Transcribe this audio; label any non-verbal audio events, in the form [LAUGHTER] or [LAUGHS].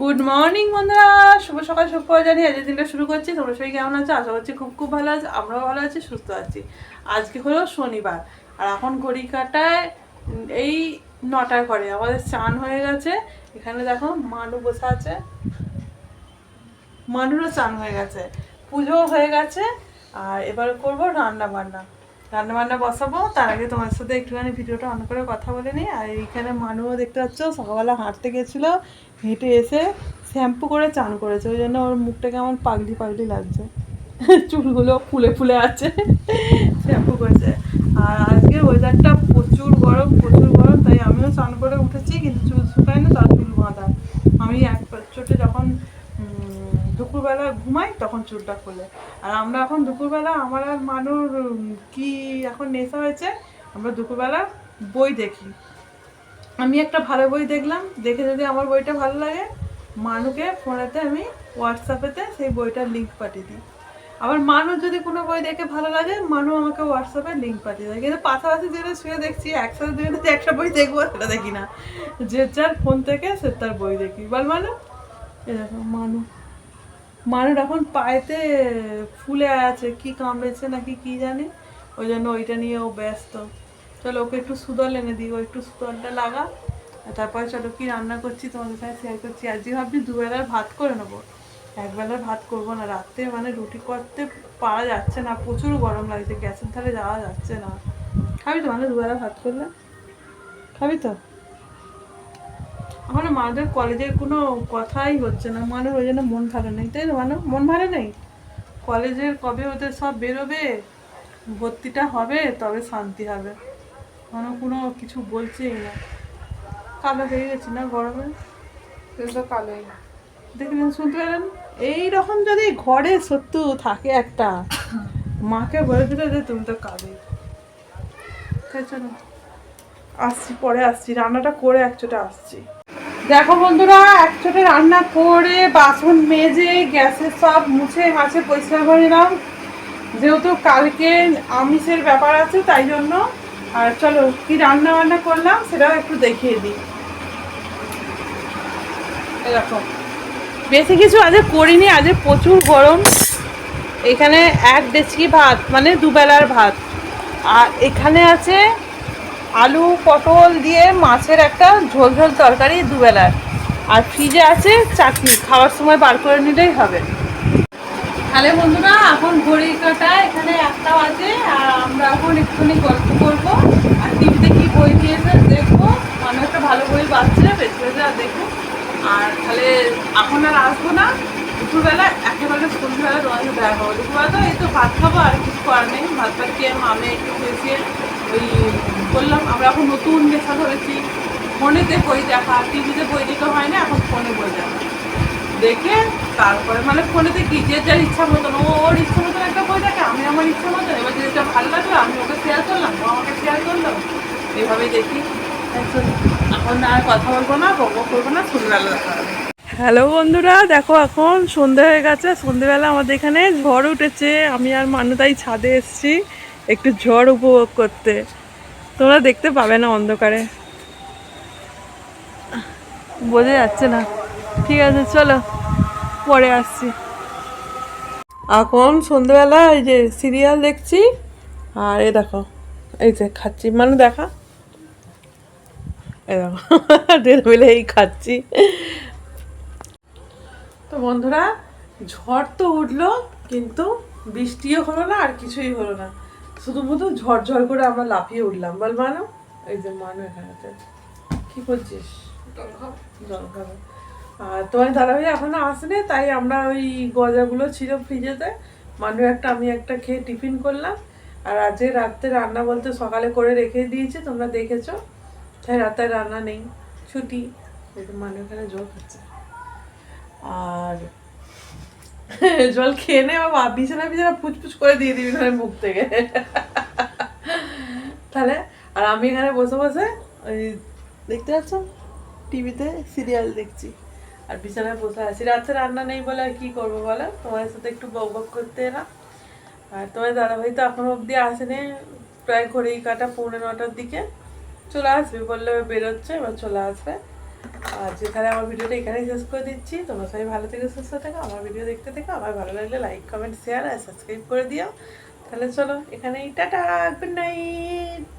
Good morning বন্ধুরা। শুভ সকাল, শুভ জানি আজকের দিনটা শুরু করছি। তোমরা সবাই কেমন আছো? আশা করছি খুব খুব ভালো আছে। আমরাও ভালো আছি, সুস্থ আছি। আজকে হলো শনিবার। আর এখন ঘড়ি কাটায় এই নটায় করে আমাদের চান হয়ে গেছে। এখানে দেখো মানু বসে আছে। মানুরও চান হয়ে গেছে। পুজো হয়ে গেছে। আর এবার করব রান্না বান্না রান্না বান্না বসাবো। তার আগে তোমার সাথে একটুখানি ভিডিওটা অন করে কথা বলে নিই। আর এইখানে মানুও দেখতে পাচ্ছ, সকালবেলা হাঁটতে গেছিল, হেঁটে এসে শ্যাম্পু করে চান করেছে। ওই জন্য ওর মুখটা কেমন পাগলি পাগলি লাগছে। চুলগুলো ফুলে ফুলে আছে, শ্যাম্পু করেছে। আর আজকে ওয়েদারটা প্রচুর গরম প্রচুর গরম, তাই আমিও চান করে উঠেছি, কিন্তু চুল শুকায় না তার চুল বাঁধা আমি এক চোটে যখন উম, দুপুরবেলা ঘুমাই, তখন চুলটা খোলে। আর আমরা এখন দুপুরবেলা আমার আর মানুর কি এখন নেশা হয়েছে, আমরা দুপুরবেলা বই দেখি। আমি একটা ভালো বই দেখলাম, দেখে যদি আমার বইটা ভালো লাগে, মানুকে ফোনেতে আমি, হোয়াটসঅ্যাপেতে সেই বইটার লিঙ্ক পাঠিয়ে দিই। আবার মানুষ যদি কোনো বই দেখে ভালো লাগে, মানু আমাকে হোয়াটসঅ্যাপে লিঙ্ক পাঠিয়ে দেয়। কিন্তু পাশাপাশি যেটা শুয়ে দেখছি, একসাথে দুজনে যদি [LAUGHS] একটা বই দেখব, সেটা দেখি না। যে যার ফোন থেকে সে তার বই দেখি। বল মানু? এরকম, মানু। মানুষ এখন পায়েতে ফুলে আছে, কি কামড়েছে নাকি কি জানি? ওই জন্য ওইটা নিয়ে ও ব্যস্ত। চলো ওকে একটু সুদল এনে দিই, ও একটু সুদলটা লাগা। তারপরে চলো কি রান্না করছি, তোমাদের সাথে শেয়ার করছি। আজকে ভাবছি দুবেলার ভাত করে নেব। একবেলার ভাত করব না, রাত্রে মানে রুটি করতে পারা যাচ্ছে না, প্রচুর গরম লাগছে, গ্যাসের ধারে যাওয়া যাচ্ছে না। খাবি তো মানে দুবেলা ভাত করলে? খাবি তো? এখন মাদের কলেজের কোনো কথাই হচ্ছে না। মানে ওই জন্য মন ভালো নেই। তাই না মানে মন ভালো নেই? কলেজের কবে ওদের সব বেরোবে? ভর্তিটা হবে তবে শান্তি হবে। মানে কোনো কিছু বলছেই না। কালো হয়ে গেছি না গরমে? তো কালোই। দেখলেন শুনতে পেলেন? এইরকম যদি ঘরে সত্যি থাকে একটা মাকে বলে দিলে যে তুমি তো কাঁদে তাই চলো আসছি পরে আসছি। রান্নাটা করে একচোটে আসছি। দেখো বন্ধুরা, এক একচোটে রান্না করে, বাসন মেজে, গ্যাসে সব মুছে মাছে পরিষ্কার করে নিলাম। যেহেতু কালকে আমিষের ব্যাপার আছে, তাই জন্য। আর চলো, কি রান্না বান্না করলাম সেটাও একটু দেখিয়ে দিই। এরকম বেশি কিছু আজ করিনি আজ প্রচুর গরম। এখানে এক ডেচকি ভাত মানে দুবেলার ভাত। আর এখানে আছে আলু, পটল দিয়ে মাছের একটা ঝোল ঝোল তরকারি দুবেলার। আর ফ্রিজে আছে চাটনি, খাওয়ার সময় বার করে নিলেই হবে। তাহলে বন্ধুরা, এখন ঘড়ি কাটা এখানে একটা বাজে, আর আমরা এখন একটুখানি গল্প করব। আর টিভিতে কি বই দিয়েছে দেখব। মানে একটা ভালো বই বাচ্চা বেশ বেশি আর দেখব আর তাহলে এখন আর আসব না। দুপুরবেলা, একেবারে সন্ধ্যেবেলা তোমার সাথে দেখা করব দুপুরবেলা তো এই তো ভাত খাব, আর কিছু করার নেই। ভাত ভাত খেয়ে মামে একটু বসিয়ে ওই বললাম, আমরা এখন নতুন নেশা ধরেছি। ফোনেতে বই দেখা, টিভিতে বই দেখে হয় না, এখন ফোনে বই দেখা। দেখে তারপরে মানে ফোনেতে কি, যে যার ইচ্ছা মতন ওর ইচ্ছা মতন একটা বই দেখে, আমি আমার ইচ্ছা মতন। এবার যেটা ভালো লাগল, আমি ওকে শেয়ার করলাম, ও আমাকে শেয়ার করল। এইভাবেই দেখি। এখন আর কথা বলব না বকবো করব না, সন্ধ্যাবেলা দেখা হ্যালো বন্ধুরা, দেখো এখন সন্ধে হয়ে গেছে, সন্ধেবেলা আমাদের এখানে ঝড় উঠেছে। আমি আর মানু ছাদে এসেছি। একটু ঝড় উপভোগ করতে। তোমরা দেখতে পাবে না অন্ধকারে। বোঝা যাচ্ছে না। ঠিক আছে, চলো। পরে আসছি। এখন সন্ধ্যেবেলা এই যে সিরিয়াল দেখছি। আর এ দেখো, এই যে খাচ্ছি। মানে দেখা। [LAUGHS] মিলে এই খাচ্ছি। তো বন্ধুরা, ঝড় তো উঠল, কিন্তু বৃষ্টিও হলো না, আর কিছুই হলো না। শুধুমাত্র ঝড় ঝড় করে আমরা লাফিয়ে উঠলাম। বল মানো এই যে মানো এখানেতে। কি করছিস? জল খাবে আর তোমার দাদাভাই এখনও আসেনি তাই আমরা ওই গজাগুলো ছিল ফ্রিজেতে। মানু একটা আমি একটা খেয়ে টিফিন করলাম। আর আজকে রাত্রে রান্না বলতে সকালে করে রেখে দিয়েছি তোমরা দেখেছ। তাই রাতে রান্না নেই ছুটি। মানু এখানে জল খাচ্ছে। আর জল খেয়ে নে, বাবা বিছানা বিছানা পুচপুচ করে দিয়ে দিবি ধরে মুখ থেকে। তাহলে, আর আমি এখানে বসে বসে ওই দেখতে পাচ্ছ? টিভিতে সিরিয়াল দেখছি। আর বিছানায় বসে আছি। রাত্রে রান্না নেই বলে আর কি করব বলো? তোমার সাথে একটু বক বক করতে এলাম। আর তোমার দাদাভাই তো এখনও অবধি আসেনি। প্রায় ঘড়ি কাটা পৌনে নটার দিকে। চলে আসবে, বললে বেরোচ্ছে, এবার চলে আসবে। আর যেখানে আমার ভিডিওটা এখানেই শেষ করে দিচ্ছি। তোমরা সবাই ভালো থেকে, সুস্থ থেকো, আমার ভিডিও দেখতে থেকো। আমার ভালো লাগলে লাইক কমেন্ট শেয়ার আর সাবস্ক্রাইব করে দিও। তাহলে চলো, এখানেই, টাটা গুড নাইট